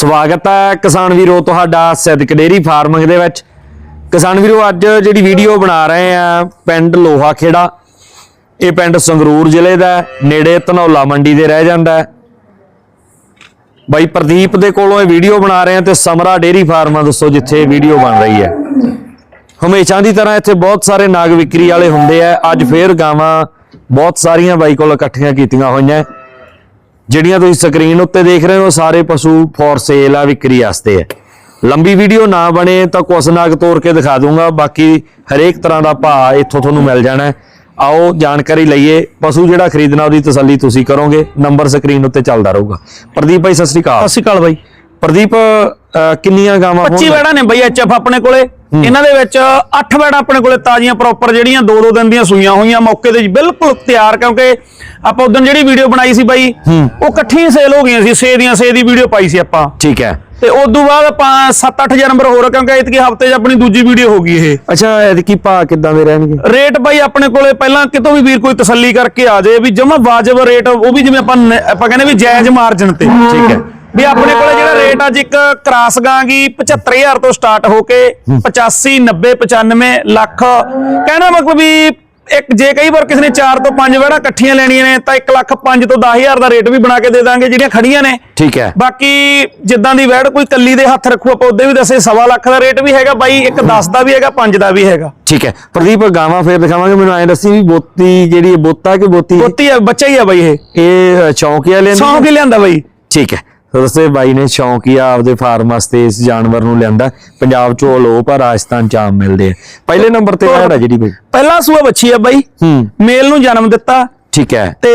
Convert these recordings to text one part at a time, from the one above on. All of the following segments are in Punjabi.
ਸਵਾਗਤ ਹੈ ਕਿਸਾਨ ਵੀਰੋ ਤੁਹਾਡਾ ਸਿੱਧਕ ਡੇਰੀ ਫਾਰਮਿੰਗ ਦੇ ਵਿੱਚ। ਕਿਸਾਨ ਵੀਰੋ, ਅੱਜ ਜਿਹੜੀ ਵੀਡੀਓ ਬਣਾ ਰਹੇ ਆ ਪਿੰਡ ਲੋਹਾ ਖੇੜਾ ਇਹ ਪਿੰਡ ਸੰਗਰੂਰ ਜ਼ਿਲ੍ਹੇ ਦਾ ਨੇੜੇ ਧਨੌਲਾ ਮੰਡੀ ਦੇ ਰਹਿ ਜਾਂਦਾ ਬਾਈ ਪ੍ਰਦੀਪ ਦੇ ਕੋਲੋਂ ਇਹ ਵੀਡੀਓ ਬਣਾ ਰਹੇ ਆ ਤੇ ਸਮਰਾ ਡੇਰੀ ਫਾਰਮ ਦੱਸੋ ਜਿੱਥੇ ਇਹ ਵੀਡੀਓ ਬਣ ਰਹੀ ਹੈ। ਹਮੇਸ਼ਾ ਦੀ ਤਰ੍ਹਾਂ ਇੱਥੇ ਬਹੁਤ ਸਾਰੇ ਨਾਗ ਵਿਕਰੀ ਵਾਲੇ ਹੁੰਦੇ ਆ, ਅੱਜ ਫੇਰ ਗਾਵਾਂ ਬਹੁਤ ਸਾਰੀਆਂ ਬਾਈ ਕੋਲ ਇਕੱਠੀਆਂ ਕੀਤੀਆਂ ਹੋਈਆਂ। ਜਿਹੜੀਆਂ ਤੁਸੀਂ ਸਕਰੀਨ ਉੱਤੇ ਦੇਖ ਰਹੇ ਹੋ ਸਾਰੇ ਪਸ਼ੂ ਫੋਰ ਸੇਲ ਆ, ਵਿਕਰੀ ਵਾਸਤੇ ਹੈ ਲੰਬੀ ਵੀਡੀਓ ਨਾ ਬਣੇ ਤਾਂ ਕੁਛ ਨਾਗ ਤੋੜ ਕੇ ਦਿਖਾ ਦੂੰਗਾ। ਬਾਕੀ ਹਰੇਕ ਤਰ੍ਹਾਂ ਦਾ ਭਾਅ ਇੱਥੋਂ ਤੁਹਾਨੂੰ ਮਿਲ ਜਾਣਾ ਆਓ, ਜਾਣਕਾਰੀ ਲਈਏ। ਪਸ਼ੂ ਜਿਹੜਾ ਖਰੀਦਣਾ, ਉਹਦੀ ਤਸੱਲੀ ਤੁਸੀਂ ਕਰੋਗੇ। ਨੰਬਰ ਸਕਰੀਨ ਉੱਤੇ ਚੱਲਦਾ ਰਹੂਗਾ। ਪ੍ਰਦੀਪ ਭਾਈ, ਸਤਿ ਸ੍ਰੀ ਅਕਾਲ। ਸਤਿ ਸ਼੍ਰੀ ਅਕਾਲ ਬਾਈ। ਪ੍ਰਦੀਪ ਕਿੰਨੀਆਂ ਗਾਵਾਂ 25 ਹੋਣਗੀਆਂ? ਵੈੜਾਂ ਨੇ ਬਾਈ ਐਚਐਫ ਆਪਣੇ ਕੋਲੇ। ਇਹਨਾਂ ਦੇ ਵਿੱਚ 8 ਵੈੜਾਂ ਆਪਣੇ ਕੋਲੇ ਤਾਜ਼ੀਆਂ ਪ੍ਰੋਪਰ ਜਿਹੜੀਆਂ 2-2 ਦਿਨ ਦੀਆਂ ਸੂਈਆਂ ਹੋਈਆਂ ਮੌਕੇ ਤੇ ਬਿਲਕੁਲ ਤਿਆਰ ਕਿਉਂਕਿ ਆਪਾਂ ਉਦੋਂ ਜਿਹੜੀ ਵੀਡੀਓ ਬਣਾਈ ਸੀ ਬਾਈ ਉਹ ਇਕੱਠੀ ਸੇਲ ਹੋ ਗਈਆਂ ਸੀ ਸੇ ਦੀਆਂ ਸੇ ਦੀ ਵੀਡੀਓ ਪਾਈ ਸੀ ਆਪਾਂ। ਠੀਕ ਹੈ। ਤੇ ਉਸ ਤੋਂ ਬਾਅਦ ਆਪਾਂ 7-8 ਜਨਵਰ ਹੋਰ ਕਿਉਂਕਿ ਇਤਕੀ ਹਫ਼ਤੇ 'ਚ ਆਪਣੀ ਦੂਜੀ ਵੀਡੀਓ ਹੋ ਗਈ ਇਹ। ਅੱਛਾ ਐਤਕੀ ਭਾਅ ਕਿੱਦਾਂ ਦੇ ਰਹਿਣਗੇ? ਰੇਟ ਬਾਈ ਆਪਣੇ ਕੋਲੇ ਪਹਿਲਾਂ ਕਿਤੋਂ ਵੀ ਵੀਰ ਕੋਈ ਤਸੱਲੀ ਕਰਕੇ ਆ ਜਾਏ ਵੀ ਜਮਾ ਵਾਜਬ ਰੇਟ ਉਹ ਵੀ ਜਿਵੇਂ ਆਪਾਂ ਆਪਾਂ ਕਹਿੰਦੇ ਵੀ ਜਾਇਜ਼ ਮਾਰਜਨ ਤੇ। ਠੀਕ ਹੈ। ਵੀ ਆਪਣੇ ਕੋਲੇ ਜਿਹੜਾ ਰੇਟ ਅੱਜ ਇੱਕ ਕਰਾਸ ਗਾਂਗੀ 75000 ਤੋਂ ਸਟਾਰਟ ਹੋ ਕੇ 85 90 95 ਲੱਖ। ਕਹਿਣਾ ਮਤਲਬ ਵੀ ਇੱਕ ਜੇ ਕਈ ਵਾਰ ਕਿਸੇ ਨੇ 4 ਤੋਂ 5 ਵੜਾ ਇਕੱਠੀਆਂ ਲੈਣੀਆਂ ਨੇ ਤਾਂ 1 ਲੱਖ 5 ਤੋਂ 10000 ਦਾ ਰੇਟ ਵੀ ਬਣਾ ਕੇ ਦੇ ਦਾਂਗੇ ਜਿਹੜੀਆਂ ਖੜੀਆਂ ਨੇ। ਠੀਕ ਹੈ। ਬਾਕੀ ਜਿੱਦਾਂ ਦੀ ਵੈੜ ਕੋਈ ਕੱਲੀ ਦੇ ਹੱਥ ਰੱਖੂ ਆਪਾਂ ਉਹਦੇ ਵੀ ਦੱਸੇ ਸਵਾ ਲੱਖ ਦਾ ਰੇਟ ਵੀ ਹੈਗਾ ਬਾਈ ਇੱਕ 10 ਦਾ ਵੀ ਹੈਗਾ 5 ਦਾ ਵੀ ਹੈਗਾ। ਠੀਕ ਹੈ। ਪ੍ਰਦੀਪ ਗਾਵਾਂ ਫੇਰ ਦਿਖਾਵਾਂਗੇ ਮੈਨੂੰ ਐਂ ਦੱਸੀ ਵੀ ਬੋਤੀ ਜਿਹੜੀ ਬੋਤਾ ਕਿ ਬੋਤੀ? ਬੋਤੀ ਆ ਬੱਚਾ ਹੀ ਆ ਬਾਈ ਇਹ। ਇਹ ਚੌਂਕੀਆ ਲੈਂਦੀ ਸੌਂ ਕੇ ਲਿਆਂਦਾ ਬਾਈ। ਠੀਕ ਹੈ। ਇਹ ਬਾਈ ਨੇ ਸ਼ੌਂਕੀਆ ਆਪਦੇ ਫਾਰਮ ਵਾਸਤੇ ਇਸ ਜਾਨਵਰ ਨੂੰ ਲਿਆਂਦਾ। ਪੰਜਾਬ ਚੋਂ ਲੋਪ ਆ ਰਾਜਸਥਾਨ ਚ ਆਮ ਮਿਲਦੇ ਆ। ਪਹਿਲੇ ਨੰਬਰ ਤੇ ਹੈ ਜਿਹੜੀ ਬਾਈ। ਪਹਿਲਾ ਸੂਆ ਬੱਚੀ ਆ ਬਾਈ। ਹੂੰ। ਮੇਲ ਨੂੰ ਜਨਮ ਦਿੱਤਾ। ਠੀਕ ਹੈ। ਤੇ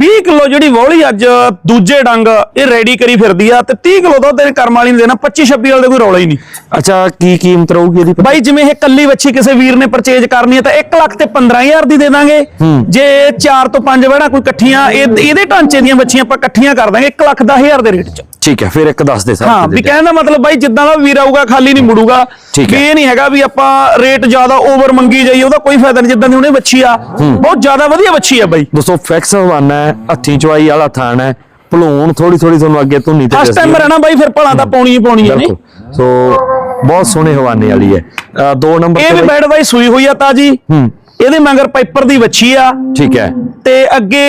20 ਕਿਲੋ ਜਿਹੜੀ ਵੌਲੀ ਅੱਜ ਦੂਜੇ ਡੰਗ ਇਹ ਰੈਡੀ ਕਰੀ ਫਿਰਦੀ ਆ ਤੇ 30 ਕਿਲੋ ਦੁੱਧ ਇਹ ਕਰਮ ਵਾਲੀ ਨੇ ਦੇਣਾ 25 26 ਵਾਲੇ ਦਾ ਕੋਈ ਰੌਲਾ ਹੀ ਨਹੀਂ। ਅੱਛਾ ਕੀ ਕੀਮਤ ਰਹੂਗੀ ਇਹਦੀ? ਬਾਈ ਜਿਵੇਂ ਇਹ ਕੱਲੀ ਵੱਛੀ ਕਿਸੇ ਵੀਰ ਨੇ ਪਰਚੇਜ ਕਰਨੀ ਹੈ ਤਾਂ 1 ਲੱਖ ਤੇ 15000 ਦੀ ਦੇ ਦਾਂਗੇ। ਜੇ 4 ਤੋਂ 5 ਵੜਾ ਕੋਈ ਇਕੱਠੀਆਂ ਇਹ- ਇਹਦੇ ਢਾਂਚੇ ਦੀਆਂ ਵੱਛੀਆਂ ਆਪਾਂ ਇਕੱਠੀਆਂ ਕਰ ਦਾਂਗੇ 1 ਲੱਖ 10000 ਦੇ ਰੇਟ 'ਚ। ਠੀਕ ਹੈ ਫਿਰ ਇੱਕ ਦੱਸ ਦੇ ਸਾਹਿਬ ਹਾਂ ਵੀ ਕਹਿਣ ਦਾ ਮਤਲਬ ਬਾਈ ਜਿੱਦਾਂ ਦਾ ਵੀਰ ਆਊਗਾ ਖਾਲੀ ਨਹੀਂ ਮੁੜੂਗਾ। ਠੀਕ ਵੀ ਹੈ। ਇਹ ਨਹੀਂ ਹੈਗਾ ਵੀ ਆਪਾਂ ਰੇਟ ਜ਼ਿਆਦਾ ਓਵਰ ਮੰਗੀ ਜਾਈਏ ਉਹਦਾ ਕੋਈ ਫਾਇਦਾ ਨਹੀਂ ਜਿੱਦਾਂ ਦੀ ਉਹਨੇ ਵੱਛੀ ਆ ਬਹੁਤ ਜ਼ਿਆਦਾ ਵਧੀਆ ਵੱਛੀ ਆ ਬਾਈ। ਦੋਸਤੋ ਫਿਕਸ ਹਵਾਨਾ ਹੈ ਹੱਥੀਂ ਚਵਾਈ ਵਾਲਾ ਥਾਣ ਹੈ ਭਲੂਣ ਥੋੜੀ ਥੋੜੀ ਤੁਹਾਨੂੰ ਅੱਗੇ ਧੁੰਨੀ ਤੇ ਫਸਟ ਟਾਈਮ। ਰਹਿਣਾ ਬਾਈ ਫਿਰ ਭਲਾ ਤਾਂ ਪਾਉਣੀ ਹੀ ਪਾਉਣੀ ਹੈ ਨਹੀਂ? ਸੋ ਬਹੁਤ ਸੋਹਣੇ ਹਵਾਨੇ ਵਾਲੀ ਹੈ। ਦੋ ਨੰਬਰ ਇਹ ਵੀ ਬੈਡ ਬਾਈ ਸੂਈ ਹੋਈ ਆ ਤਾਜੀ। ਹੂੰ। ਇਹਦੇ ਮਗਰ ਪਾਈਪਰ ਦੀ ਵੱਛੀ ਆ। ਠੀਕ ਹੈ। ਤੇ ਅੱਗੇ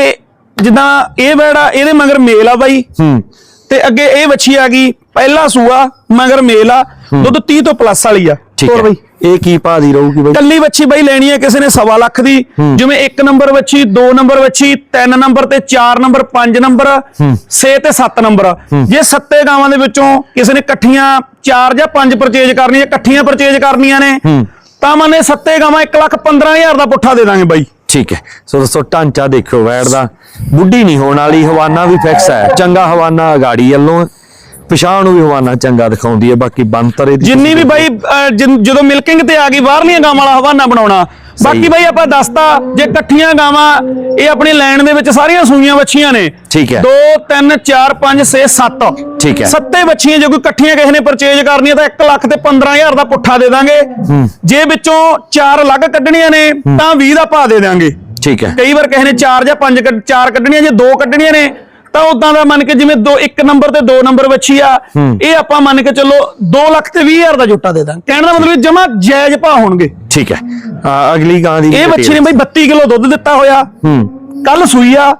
ਜਿੱਦਾਂ ਇਹ ਬੈਡ ਆ ਇਹਦੇ ਮਗਰ ਮੇਲ ਆ ਬਾਈ। ਹੂੰ। ਤੇ ਅੱਗੇ ਇਹ ਵੱਛੀ ਆ ਗਈ ਪਹਿਲਾ ਸੂਆ ਮਗਰ ਮੇਲ ਆ ਦੁੱਧ 30 ਤੋਂ ਪਲੱਸ ਵਾਲੀ ਆ। ਠੀਕ ਹੈ। ਬਾਈ। ਇਹ ਕੀ ਭਾਅ ਦੀ ਰਹੂਗੀ ਬਾਈ? ਕੱਲੀ ਵੱਛੀ ਬਾਈ ਲੈਣੀ ਹੈ ਕਿਸੇ ਨੇ ਸਵਾ ਲੱਖ ਦੀ ਜਿਵੇਂ 1 ਨੰਬਰ ਵੱਛੀ 2 ਨੰਬਰ ਵੱਛੀ 3 ਨੰਬਰ ਤੇ 4 ਨੰਬਰ 5 ਨੰਬਰ 6 ਤੇ 7 ਨੰਬਰ। ਜੇ ਸੱਤੇ ਗਾਵਾਂ ਦੇ ਵਿੱਚੋਂ ਕਿਸੇ ਨੇ ਇਕੱਠੀਆਂ 4 ਜਾਂ 5 ਪਰਚੇਜ ਕਰਨੀਆਂ ਇਕੱਠੀਆਂ ਪਰਚੇਜ ਕਰਨੀਆਂ ਨੇ ਤਾਂ ਮੰਨੇ ਸੱਤੇ ਗਾਵਾਂ 1 ਲੱਖ 15000 ਦਾ ਪੁੱਠਾ ਦੇ ਦਾਂਗੇ ਬਾਈ। ਠੀਕ ਹੈ। ਸੋ ਦੋਸਤੋ ਢਾਂਚਾ ਦੇਖਿਓ ਵੈੜ ਦਾ। ਬੁੱਢੀ ਨਹੀਂ ਹੋਣ ਵਾਲੀ, ਹਵਾਨਾ ਵੀ ਫਿਕਸ ਹੈ। ਚੰਗਾ ਹਵਾਨਾ ਅਗਾੜੀ ਵੱਲੋਂ। ਪਿਛਾਂ ਨੂੰ ਵੀ ਹਵਾਨਾ ਚੰਗਾ ਦਿਖਾਉਂਦੀ ਹੈ ਬਾਕੀ ਬੰਤਰ ਇਹਦੀ ਜਿੰਨੀ ਵੀ ਬਾਈ ਅਹ, ਜਿਨ- ਜਦੋਂ ਮਿਲਕਿੰਗ ਤੇ ਆ ਗਈ ਬਾਹਰਲੀਆਂ ਗਾਵਾਂ ਵਾਲਾ ਹਵਾਨਾ ਬਣਾਉਣਾ। ਬਾਕੀ ਬਾਈ ਆਪਾਂ ਦੱਸਤਾ ਜੇ ਇਕੱਠੀਆਂ ਗਾਵਾਂ ਇਹ ਆਪਣੀ ਲਾਈਨ ਦੇ ਵਿੱਚ ਸਾਰੀਆਂ ਸੂਈਆਂ ਵੱਛੀਆਂ ਨੇ। ਠੀਕ ਹੈ। 2 3 4 5 6 7 ਠੀਕ ਹੈ। ਸੱਤੇ ਵੱਛੀਆਂ ਜੇ ਕੋਈ ਇਕੱਠੀਆਂ ਕਿਸੇ ਨੇ ਪਰਚੇਜ ਕਰਨੀਆਂ ਤਾਂ 1 ਲੱਖ ਤੇ 15000 ਦਾ ਪੁੱਠਾ ਦੇ ਦਾਂਗੇ। ਜੇ ਵਿੱਚੋਂ 4 ਅਲੱਗ ਕੱਢਣੀਆਂ ਨੇ ਤਾਂ 20 ਦਾ ਭਾਅ ਦੇ ਦਾਂਗੇ। ਠੀਕ ਹੈ। ਕਈ ਵਾਰ ਕਿਸੇ ਨੇ 4 ਜਾਂ 5 4 ਕੱਢਣੀਆਂ ਜੇ 2 ਕੱਢਣੀਆਂ ਨੇ ਤਾਂ ਉਦਾਂ ਦਾ ਮੰਨ ਕੇ ਜਿਵੇਂ 2 1 ਨੰਬਰ ਤੇ 2 ਨੰਬਰ ਵੱਛੀ ਆ ਇਹ ਆਪਾਂ ਮੰਨ ਕੇ ਚੱਲੋ 2 ਲੱਖ ਤੇ 20000 ਦਾ ਜੁੱਟਾ ਦੇ ਦਾਂਗੇ। ਕਹਿਣ ਦਾ ਮਤਲਬ ਜਮਾ ਜਾਇਜ਼ ਭਾਅ ਹੋਣਗੇ। ਠੀਕ ਹੈ। ਅਗਲੀ ਗਾਂ ਦੀ ਇਹ ਵੱਛੀ ਨੇ। ਬਈ 32 ਕਿਲੋ ਦੁੱਧ ਦਿੱਤਾ ਹੋਇਆ। ਹੂੰ। ਕੱਲ ਸੂਈ ਆ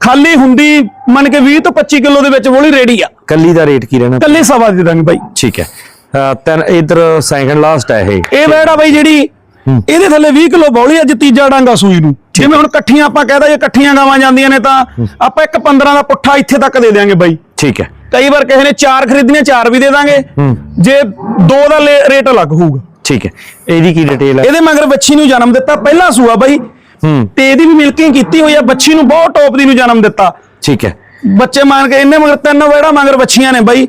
ਖਾਲੀ ਹੁੰਦੀ ਮੰਨ ਕੇ 20 ਤੋਂ 25 ਕਿਲੋ ਦੇ ਵਿੱਚ ਵੋਲੀ ਰੈਡੀ ਆ। ਕੱਲੀ ਦਾ ਰੇਟ ਕੀ ਰਹਿਣਾ? ਕੱਲੇ ਸਵਾ ਦੇ ਦਾਂਗੇ ਬਾਈ। ਠੀਕ ਹੈ। ਤਿੰਨ ਇਧਰ ਸੈਕੰਡ ਲਾਸਟ ਹੈ ਇਹ। ਇਹ ਵੈੜ ਬਾਈ ਜਿਹੜੀ ਇਹਦੇ ਥੱਲੇ 20 ਕਿਲੋ ਬੌਲੀ ਅੱਜ ਤੀਜਾ ਡਾਂਗਾ ਸੂਈ ਨੂੰ। ਜਿਵੇਂ ਹੁਣ ਇਕੱਠੀਆਂ ਆਪਾਂ ਕਹਿਦਾ ਜੇ ਇਕੱਠੀਆਂ ਗਾਵਾਂ ਜਾਂਦੀਆਂ ਨੇ ਤਾਂ ਆਪਾਂ ਇੱਕ 15 ਦਾ ਪੁੱਠਾ ਇੱਥੇ ਤੱਕ ਦੇ ਦਿਆਂਗੇ ਬਾਈ। ਠੀਕ ਹੈ। ਕਈ ਵਾਰ ਕਿਸੇ ਨੇ ਚਾਰ ਖਰੀਦਣੀਆਂ ਚਾਰ ਵੀ ਦੇ ਦਾਂਗੇ। ਜੇ ਦੋ ਦਾ ਰੇਟ ਅਲੱਗ ਹੋਊਗਾ। ਠੀਕ ਹੈ। ਇਹਦੀ ਕੀ ਡਿਟੇਲ ਹੈ? ਇਹਦੇ ਮਗਰ ਬੱਚੀ ਨੂੰ ਜਨਮ ਦਿੱਤਾ ਪਹਿਲਾ ਸੂਆ ਬਾਈ। ਤੇ ਇਹਦੀ ਵੀ ਮਿਲਕਿੰਗ ਕੀਤੀ ਹੋਈ ਆ ਬੱਚੀ ਨੂੰ ਬਹੁਤ ਟੌਪ ਦੀ ਨੂੰ ਜਨਮ ਦਿੱਤਾ। ਠੀਕ ਹੈ। ਬੱਚੇ ਮੰਨ ਕੇ ਇਹਨੇ ਮਗਰ ਤਿੰਨ ਵੇੜਾ ਮਗਰ ਬੱਚੀਆਂ ਨੇ ਬਾਈ।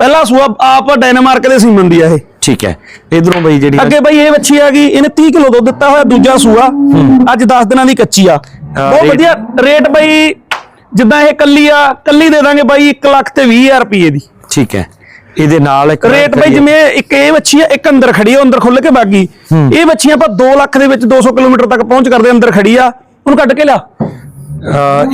ਪਹਿਲਾ ਸੂਆ ਆਪ ਡੈਨਮਾਰਕ ਦੇ ਸੀਮਨ ਦੀ ਆ ਇਹ। ਠੀਕ ਹੈ। ਇਧਰੋਂ ਬਈ ਜਿਹੜੀ ਅੱਗੇ ਬਾਈ ਇਹ ਬੱਚੀ ਆ ਗਈ ਇਹਨੇ 30 ਕਿਲੋ ਦੁੱਧ ਦਿੱਤਾ ਹੋਇਆ ਦੂਜਾ ਸੂਆ। ਅੱਜ 10 ਦਿਨਾਂ ਦੀ ਕੱਚੀ ਆ। ਬਹੁਤ? ਵਧੀਆ ਰੇਟ ਬਾਈ ਜਿੱਦਾਂ ਇਹ ਕੱਲੀ ਆ ਕੱਲੀ ਦੇ ਦਾਂਗੇ ਬਾਈ 1 ਲੱਖ ਤੇ 20000 ਰੁਪਏ ਦੀ। ਠੀਕ ਹੈ। ਇਹਦੇ ਨਾਲ ਇੱਕ ਰੇਟ ਬਾਈ ਜਿਵੇਂ ਇੱਕ ਇਹ ਬੱਚੀ ਆ ਇੱਕ ਅੰਦਰ ਖੜੀ ਆ ਅੰਦਰ ਖੁੱਲ ਕੇ ਬਾਗੀ। ਇਹ ਬੱਚੀਆਂ ਆਪਾਂ 2 ਲੱਖ ਦੇ ਵਿੱਚ 200 ਕਿਲੋਮੀਟਰ ਤੱਕ ਪਹੁੰਚ ਕਰਦੇ ਅੰਦਰ ਖੜੀ ਆ। ਉਹਨੂੰ ਕੱਢ ਕੇ ਲਿਆ।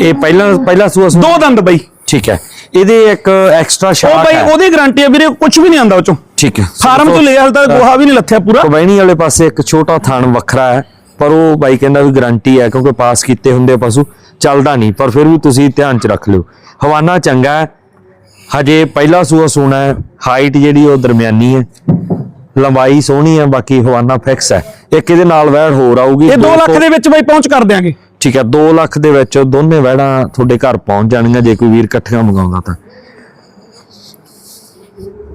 ਇਹ ਪਹਿਲਾਂ ਪਹਿਲਾ ਸੂਆ ਦੋ ਦੰਦ ਬਾਈ। ਠੀਕ ਹੈ। ਇਹਦੇ ਇੱਕ ਐਕਸਟਰਾ ਉਹ ਸ਼ਾਟ ਬਾਈ ਹੈ। ਉਹਦੀ ਗਾਰੰਟੀ ਹੈ ਵੀਰੇ ਕੁਝ ਵੀ ਨਹੀਂ ਆਂਦਾ ਉਹ ਚੋਂ ਠੀਕ ਹੈ। ਫਾਰਮ ਤੋਂ ਲਿਆ ਹਾਲ ਤੱਕ ਗੋਹਾ ਵੀ ਨਹੀਂ ਲੱਥਿਆ ਪੂਰਾ। ਕਬੈਣੀ ਵਾਲੇ ਪਾਸੇ ਇੱਕ ਛੋਟਾ ਥਣ ਵੱਖਰਾ ਹੈ ਪਰ ਉਹ ਬਾਈ ਕਹਿੰਦਾ ਵੀ ਗਾਰੰਟੀ ਹੈ ਕਿਉਂਕਿ ਪਾਸ ਕੀਤੇ ਹੁੰਦੇ ਆ ਪਸ਼ੂ ਚੱਲਦਾ ਨਹੀਂ ਪਰ ਫਿਰ ਵੀ ਤੁਸੀਂ ਧਿਆਨ ਚ ਰੱਖ ਲਿਓ। ਹਵਾਨਾ ਚੰਗਾ ਹੈ ਹਜੇ ਪਹਿਲਾ ਸੂਆ ਸੋਨਾ ਹੈ ਹਾਈਟ ਜਿਹੜੀ ਉਹ ਦਰਮਿਆਨੀ ਹੈ ਲੰਬਾਈ ਸੋਹਣੀ ਹੈ ਬਾਕੀ ਹਵਾਨਾ ਫਿਕਸ ਹੈ। ਇੱਕ ਇਹਦੇ ਨਾਲ ਵੈੜ ਹੋਰ ਆਊਗੀ ਇਹ 2 ਦੋ ਲੱਖ ਦੇ ਵਿੱਚ ਬਾਈ ਪਹੁੰਚ ਕਰ ਦਿਆਂਗੇ। ਠੀਕ ਹੈ 2 ਲੱਖ ਦੇ ਵਿੱਚ ਦੋਨੇ ਵੈੜਾਂ ਤੁਹਾਡੇ ਘਰ ਪਹੁੰਚ ਜਾਣਗੀਆਂ ਜੇ ਕੋਈ ਵੀਰ ਇਕੱਠੀਆਂ ਮੰਗਾਉਂਦਾ ਤਾਂ।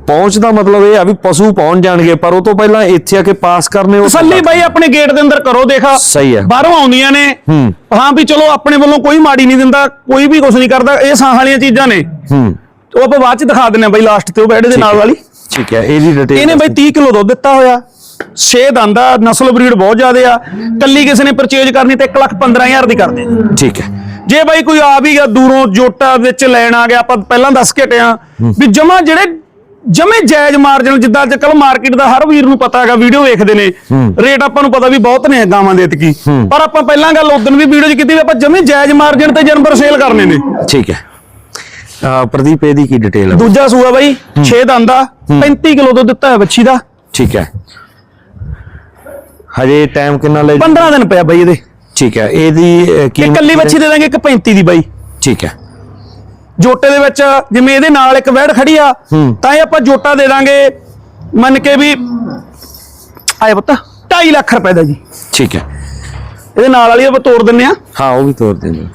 ਪਹੁੰਚ ਦਾ ਮਤਲਬ ਇਹ ਆ ਵੀ ਪਸ਼ੂ ਪਹੁੰਚ ਜਾਣਗੇ ਪਰ ਉਹ ਤੋਂ ਪਹਿਲਾਂ ਇੱਥੇ ਆ ਕੇ ਪਾਸ ਕਰਨੇ ਉਹ ਤਸੱਲੀ ਬਾਈ ਆਪਣੇ ਗੇਟ ਦੇ ਅੰਦਰ ਕਰੋ ਦੇਖਾ ਸਹੀ ਹੈ। ਬਾਹਰੋਂ ਆਉਂਦੀਆਂ ਨੇ। ਹੂੰ। ਹਾਂ ਵੀ ਚਲੋ ਆਪਣੇ ਵੱਲੋਂ ਕੋਈ ਮਾੜੀ ਨਹੀਂ ਦਿੰਦਾ ਕੋਈ ਵੀ ਕੁਝ ਨਹੀਂ ਕਰਦਾ ਇਹ ਸਾਹ ਵਾਲੀਆਂ ਚੀਜ਼ਾਂ ਨੇ। ਹੂੰ। ਉਹ ਆਪਾਂ ਬਾਅਦ ਚ ਦਿਖਾ ਦਿੰਨੇ ਆ ਬਾਈ ਲਾਸਟ ਤੇ ਉਹ ਬੈਠੇ ਦੇ ਨਾਲ ਵਾਲੀ। ਠੀਕ ਹੈ ਇਹਦੀ ਡਿਟੇਲ ਇਹਨੇ ਬਾਈ 30 ਕਿਲੋ ਦੁੱਧ ਦਿੱਤਾ ਹੋਇਆ। 6 ਦੰਦਾ ਨਸਲ ਬਰੀਡ ਬਹੁਤ ਜ਼ਿਆਦੇ ਆ। ਕੱਲੀ ਕਿਸੇ ਨੇ ਪਰਚੇਜ ਕਰਨੀ ਤੇ 1 ਲੱਖ 15000 ਦੀ ਕਰਦੇ। ਠੀਕ ਹੈ। ਜੇ ਬਾਈ ਕੋਈ ਆ ਵੀ ਗਿਆ ਦੂਰੋਂ ਜੋਟਾ ਵਿੱਚ ਲੈਣ ਆ ਗਿਆ ਆਪਾਂ ਪਹਿਲਾਂ ਦੱਸ ਕੇ ਹਟਿਆ ਵੀ ਜਮਾ ਜਿਹੜੇ ਜਮੇ ਜਾਇਜ਼ ਮਾਰਜਨ ਜਿੱਦਾਂ ਅੱਜ ਕੱਲ ਮਾਰਕੀਟ ਦਾ ਹਰ ਵੀਰ ਨੂੰ ਪਤਾ ਹੈਗਾ ਵੀਡੀਓ ਵੇਖਦੇ ਨੇ। ਰੇਟ ਆਪਾਂ ਨੂੰ ਪਤਾ ਵੀ ਬਹੁਤ ਨੇ ਗਾਵਾਂ ਦੇ ਇਤਕੀ। ਪਰ ਆਪਾਂ ਪਹਿਲਾਂ ਗੱਲ ਉਦੋਂ ਵੀ ਵੀਡੀਓ 'ਚ ਕੀਤੀ ਵੀ ਆਪਾਂ ਜਮੇ ਜਾਇਜ਼ ਮਾਰਜਨ ਤੇ ਜਾਨਵਰ ਸੇਲ ਕਰਨੇ ਨੇ। ਠੀਕ ਹੈ। ਪ੍ਰਦੀਪ ਇਹਦੀ ਕੀ ਡਿਟੇਲ ਹੈ ਦੂਜਾ ਸੂਆ ਬਾਈ 6 ਦੰਦਾ 35 ਕਿਲੋ ਦੁੱਧ ਦਿੱਤਾ ਹੈ ਬੱਚੀ ਦਾ। ਠੀਕ ਹੈ। ਹਜੇ ਟਾਈਮ ਕਿੰਨਾ ਲੈ 15 ਦਿਨ ਪਿਆ ਬਾਈ ਇਹਦੇ। ਠੀਕ ਹੈ ਇਹਦੀ ਕੀਮਤ ਕੱਲੀ ਬੱਚੀ ਦੇ ਦਾਂਗੇ ਇੱਕ 35 ਦੀ ਬਾਈ। ਠੀਕ ਹੈ। ਜੋਟੇ ਦੇ ਵਿੱਚ ਜਿਵੇਂ ਇਹਦੇ ਨਾਲ ਇੱਕ ਵੈੜ ਖੜੀ ਆ ਤਾਂ ਇਹ ਆਪਾਂ ਜੋਟਾ ਦੇ ਦਾਂਗੇ ਮੰਨ ਕੇ ਵੀ ਆਏ ਪੁੱਤ 2.5 ਲੱਖ ਰੁਪਏ ਦਾ ਜੀ। ਠੀਕ ਹੈ। ਇਹਦੇ ਨਾਲ ਵਾਲੀ ਆਪਾਂ ਤੋੜ ਦਿੰਨੇ ਆ। ਹਾਂ ਉਹ ਵੀ ਤੋਰ ਦੇਂਗੇ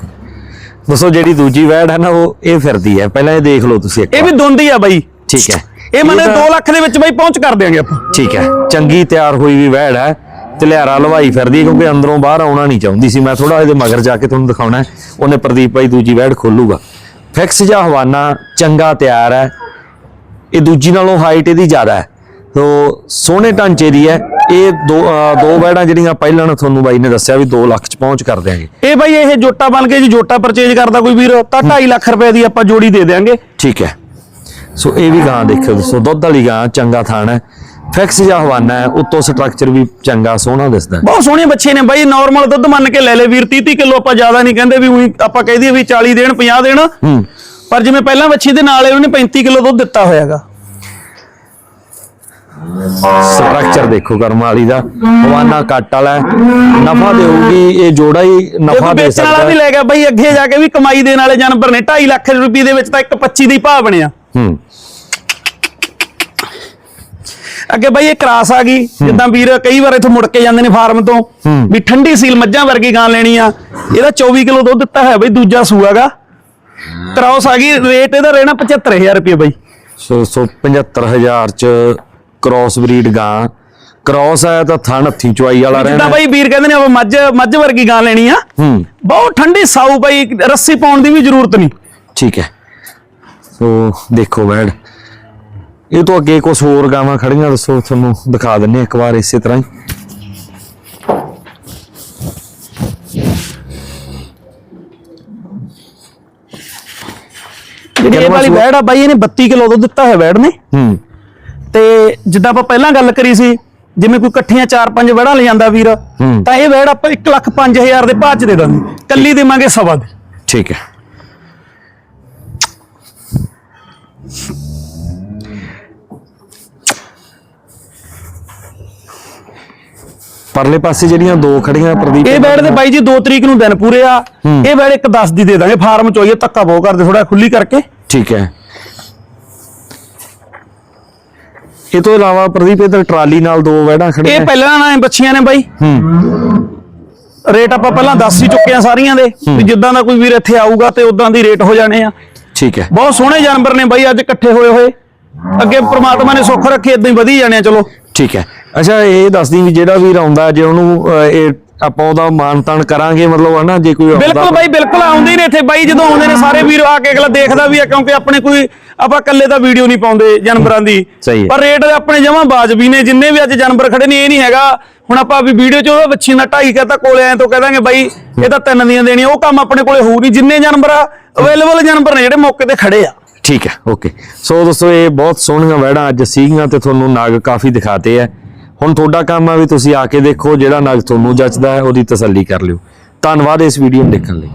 ਦੋਸਤੋ ਜਿਹੜੀ ਦੂਜੀ ਵੈੜ ਹੈ ਨਾ ਉਹ ਇਹ ਫਿਰਦੀ ਹੈ। ਪਹਿਲਾਂ ਇਹ ਦੇਖ ਲਓ ਤੁਸੀਂ ਇੱਕ ਇਹ। ਵੀ ਦੁੰਦੀ ਆ ਬਾਈ। ਠੀਕ ਹੈ। ਇਹ ਮੰਨੇ ਇਹਦਾ- 2 ਲੱਖ ਦੇ ਵਿੱਚ ਬਾਈ ਪਹੁੰਚ ਕਰ ਦਿਆਂਗੇ ਆਪਾਂ। ਠੀਕ ਹੈ। ਚੰਗੀ ਤਿਆਰ ਹੋਈ ਵੀ ਵੈੜ ਹੈ। ਤੇ ਲਿਆਰਾ ਲਵਾਈ ਫਿਰਦੀ ਕਿਉਂਕਿ ਅੰਦਰੋਂ ਬਾਹਰ ਆਉਣਾ ਨਹੀਂ ਚਾਹੁੰਦੀ ਸੀ। ਮੈਂ ਥੋੜਾ ਇਹਦੇ ਮਗਰ ਜਾ ਕੇ ਤੁਹਾਨੂੰ ਦਿਖਾਉਣਾ ਉਹਨੇ ਪ੍ਰਦੀਪ ਭਾਈ ਦੂਜੀ ਵੈੜ ਖੋਲੂਗਾ। ਫਿਕਸ ਜਾਂ ਹਵਾਨਾ ਚੰਗਾ ਤਿਆਰ ਹੈ। ਇਹ ਦੂਜੀ ਨਾਲੋਂ ਹਾਈਟ ਇਹਦੀ ਜ਼ਿਆਦਾ ਹੈ। ਤੋ ਸੋਹਣੇ ਢਾਂਚੇ ਦੀ ਹੈ। ਇਹ ਦੋ ਦੋ ਵੈੜਾਂ ਜਿਹੜੀਆਂ ਪਹਿਲਾਂ ਤੁਹਾਨੂੰ ਬਾਈ ਨੇ ਦੱਸਿਆ ਵੀ 2 ਲੱਖ ਚ ਪਹੁੰਚ ਕਰ ਦਿਆਂਗੇ। ਇਹ ਬਾਈ ਇਹ ਜੋਟਾ ਬਣ ਕੇ ਜੀ ਜੋਟਾ ਪਰਚੇਜ ਕਰਦਾ ਕੋਈ ਵੀਰ ਤਾਂ 2.5 ਲੱਖ ਰੁਪਏ ਦੀ ਆਪਾਂ ਜੋੜੀ ਦੇ ਦਿਆਂਗੇ। ਠੀਕ ਹੈ। ਸੋ ਇਹ ਵੀ ਗਾਂ ਦੇਖਿਓ ਦੋਸਤੋ ਦੁੱਧ ਵਾਲੀ ਗਾਂ ਚੰਗਾ ਥਾਣ ਹੈ। ਫਿਕਸ ਜਾਂ ਹਵਾਨਾ ਹੈ ਉੱਤੋਂ ਸਟਰਕਚਰ ਵੀ ਚੰਗਾ ਸੋਹਣਾ ਦਿਸਦਾ ਬਹੁਤ ਸੋਹਣੇ ਬੱਚੇ ਨੇ ਬਾਈ ਨਾਰਮਲ ਦੁੱਧ ਮੰਨ ਕੇ ਲੈ ਲੈ ਵੀਰ 30 30 ਕਿਲੋ ਆਪਾਂ ਜ਼ਿਆਦਾ ਨਹੀਂ ਕਹਿੰਦੇ ਵੀ ਉਹੀ ਆਪਾਂ ਕਹਿ ਦਈਏ ਵੀ 40 ਦੇਣ 50 ਦੇਣ। ਹੂੰ। ਪਰ ਜਿਵੇਂ ਪਹਿਲਾਂ ਬੱਚੀ ਦੇ ਨਾਲ ਉਹਨੇ 35 ਕਿਲੋ ਦੁੱਧ ਦਿੱਤਾ ਹੋਇਆਗਾ। ਸਟਰਕਚਰ ਦੇਖੋ ਕਰਮ ਵਾਲੀ ਦਾ ਹਵਾਨਾ ਕੱਟ ਵਾਲਾ ਨਫਾ ਦੇਊਗੀ ਇਹ ਜੋੜਾ ਹੀ ਨਫਾ ਦੇ ਸਕਦਾ ਵਾਲਾ ਵੀ। ਲੈ ਗਿਆ ਬਾਈ ਅੱਗੇ ਜਾ ਕੇ ਵੀ ਕਮਾਈ ਦੇਣ ਵਾਲੇ ਜਾਨਵਰ ਨੇ 2.5 ਲੱਖ ਰੁਪਏ ਦੇ ਵਿੱਚ ਤਾਂ ਇੱਕ 25 ਦੀ ਭਾਅ ਬਣਿਆ। ਹੂੰ। ਅੱਗੇ ਬਾਈ ਇਹ ਕਰਾਸ ਆ ਗਈ ਜਿੱਦਾਂ ਵੀਰ ਕਈ ਵਾਰ ਇੱਥੋਂ ਮੁੜ ਕੇ ਜਾਂਦੇ ਨੇ ਫਾਰਮ ਤੋਂ। ਵੀ ਠੰਡੀ ਸੀਲ ਮੱਝਾਂ ਵਰਗੀ ਗਾਂ ਲੈਣੀ ਆ। ਇਹਦਾ 24 ਕਿਲੋ ਦੁੱਧ ਦਿੱਤਾ ਹੈ ਬਾਈ ਦੂਜਾ ਸੂਆਗਾ ਕਰਾਸ ਆ ਗਈ ਰੇਟ ਇਹਦਾ ਰਹਿਣਾ 75000 ਰੁਪਏ ਬਾਈ। ਸੋ ਸੋ 75000 ਚ ਕ੍ਰਾਸ ਬਰੀਡ ਗਾਂ। ਕ੍ਰਾਸ ਹੈ ਤਾਂ ਥਣ ਹੱਥੀ ਚੁਆਈ ਵਾਲਾ ਜਿੱਦਾਂ ਰਹਿਣਾ ਬਾਈ ਵੀਰ ਕਹਿੰਦੇ ਨੇ ਆਪਾਂ ਮੱਝ ਮੱਝ ਵਰਗੀ ਗਾਂ ਲੈਣੀ ਆ। ਬਹੁਤ ਠੰਡੀ ਸਾਊ ਬਾਈ ਰੱਸੀ ਪਾਉਣ ਦੀ ਵੀ ਜ਼ਰੂਰਤ ਨਹੀਂ। ਠੀਕ ਹੈ। ਸੋ ਦੇਖੋ ਵੈੜ ਇਹ ਤੋਂ ਅੱਗੇ ਕੁਝ ਹੋਰ ਗਾਵਾਂ ਖੜੀਆਂ ਦੱਸੋ ਤੁਹਾਨੂੰ ਦਿਖਾ ਦਿੰਨੇ ਇੱਕ ਵਾਰ ਇਸੇ ਤਰ੍ਹਾਂ ਹੀ। ਜਿਹੜੀ ਇਹ ਵਾਲੀ ਵੈੜ ਆ ਬਾਈ ਇਹਨੇ 32 ਕਿਲੋ ਦੁੱਧ ਦਿੱਤਾ ਹੈ ਵੈੜ ਨੇ। ਹੂੰ। ਤੇ ਜਿੱਦਾਂ ਆਪਾਂ ਪਹਿਲਾਂ ਗੱਲ ਕਰੀ ਸੀ ਜਿਵੇਂ ਕੋਈ ਇਕੱਠੀਆਂ 4-5 ਵੜਾਂ ਲੈ ਜਾਂਦਾ ਵੀਰ। ਤਾਂ ਇਹ ਵੈੜ ਆਪਾਂ 1 ਲੱਖ 5000 ਦੇ ਭਾਅ ਚ ਦੇ ਦਾਂਗੇ। ਕੱਲੀ ਦੇਵਾਂਗੇ ਸਵਾ ਦੇ। ਠੀਕ ਹੈ। ਪਰਲੇ ਪਾਸੇ ਜਿਹੜੀਆਂ ਦੋ ਖੜੀਆਂ ਪ੍ਰਦੀਪ ਇਹ ਦੇ ਬਾਈ ਜੀ 2 ਤਰੀਕ ਨੂੰ ਦਿਨ ਪੂਰੇ ਆ। ਇਹ ਵੈੜ ਇੱਕ 10 ਦੀ ਦੇ ਦਾਂਗੇ ਫਾਰਮ ਚ ਹੋਈਏ ਧੱਕਾ ਬਹੁ ਕਰਦੇ ਥੋੜਾ ਖੁੱਲੀ ਕਰਕੇ। ਠੀਕ ਹੈ। ਇਹ ਤੋਂ ਇਲਾਵਾ ਪ੍ਰਦੀਪ ਇਧਰ ਟਰਾਲੀ ਨਾਲ ਦੋ ਵੈੜਾਂ ਖੜੀਆਂ ਇਹ ਪਹਿਲਾਂ ਨਾ ਬੱਚੀਆਂ ਨੇ ਬਾਈ। ਰੇਟ ਆਪਾਂ ਪਹਿਲਾਂ ਦੱਸ ਹੀ ਚੁੱਕੇ ਆ ਸਾਰੀਆਂ ਦੇ ਵੀ ਜਿੱਦਾਂ ਦਾ ਕੋਈ ਵੀਰ ਇੱਥੇ ਆਊਗਾ ਤੇ ਉਦਾਂ ਦੀ ਰੇਟ ਹੋ ਜਾਣੇ ਆ। ਠੀਕ ਹੈ। ਬਹੁਤ ਸੋਹਣੇ ਜਾਨਵਰ ਨੇ ਬਾਈ ਅੱਜ ਇਕੱਠੇ ਹੋਏ ਹੋਏ। ਅੱਗੇ ਪ੍ਰਮਾਤਮਾ ਨੇ ਸੁੱਖ ਰੱਖੇ ਇਦਾਂ ਹੀ ਵਧੀ ਜਾਣੇ ਆ ਚਲੋ। ਠੀਕ ਹੈ। ਅੱਛਾ ਇਹ ਦੱਸਦੀ ਵੀ ਜਿਹੜਾ ਵੀਰ ਆਉਂਦਾ ਜੇ ਉਹਨੂੰ ਇਹ ਆਪਾਂ ਉਹਦਾ ਮਾਨ ਤਾਨ ਕਰਾਂਗੇ ਮਤਲਬ ਹਨਾ ਜੇ ਕੋਈ ਆਉਂਦਾ ਬਿਲਕੁਲ ਬਾਈ ਬਿਲਕੁਲ ਆਉਂਦੇ ਹੀ ਨੇ ਇੱਥੇ ਬਾਈ ਜਦੋਂ ਆਉਂਦੇ ਨੇ ਸਾਰੇ ਵੀਰ ਆ ਕੇ ਅਗਲਾ ਦੇਖਦਾ ਵੀ ਆ ਕਿਉਂਕਿ ਆਪਣੇ ਕੋਈ ਆਪਾਂ ਇਕੱਲੇ ਤਾਂ ਵੀਡੀਓ ਨਹੀਂ ਪਾਉਂਦੇ ਜਾਨਵਰਾਂ ਦੀ। ਹੈ। ਪਰ ਰੇਟ ਆਪਣੇ ਜਮਾਂ ਬਾਜਬੀ ਨੇ ਜਿੰਨੇ ਵੀ ਅੱਜ ਜਾਨਵਰ ਖੜੇ ਨੇ ਇਹ ਨਹੀਂ ਹੈਗਾ। ਹੁਣ ਆਪਾਂ ਵੀ ਵੀਡੀਓ 'ਚ ਉਹ ਬੱਚੀ ਦਾ ਢਾਈ ਕਹਤਾ ਕੋਲੇ ਆਏ ਤੋਂ ਕਹਾਂਗੇ ਬਾਈ ਇਹ ਤਾਂ ਤਿੰਨ ਦੀਆਂ ਦੇਣੀਆਂ ਉਹ ਕੰਮ ਆਪਣੇ ਕੋਲੇ ਹੋਊ ਨਹੀਂ। ਜਿੰਨੇ ਜਾਨਵਰ ਆ ਅਵੇਲੇਬਲ ਜਾਨਵਰ ਨੇ ਜਿਹੜੇ ਮੌਕੇ ਤੇ ਖੜੇ ਆ। ਠੀਕ ਹੈ ਓਕੇ ਸੋ ਦੋਸਤੋ ਇਹ ਬਹੁਤ ਸੋਹਣੀਆਂ ਵੈੜਾਂ ਅੱਜ ਸੀਗੀਆਂ ਤੇ ਤੁਹਾਨੂੰ ਨਗ ਕਾਫੀ ਦਿਖਾਤੇ ਆ। ਹੁਣ ਤੁਹਾਡਾ ਕੰਮ ਆ ਵੀ ਤੁਸੀਂ ਆ ਕੇ ਦੇਖੋ ਜਿਹੜਾ ਨਗ ਤੁਹਾਨੂੰ ਜੱਚਦਾ ਹੈ, ਉਹਦੀ ਤਸੱਲੀ ਕਰ ਲਿਓ। ਧੰਨਵਾਦ ਇਸ ਵੀਡੀਓ ਨੂੰ ਦੇਖਣ ਲਈ।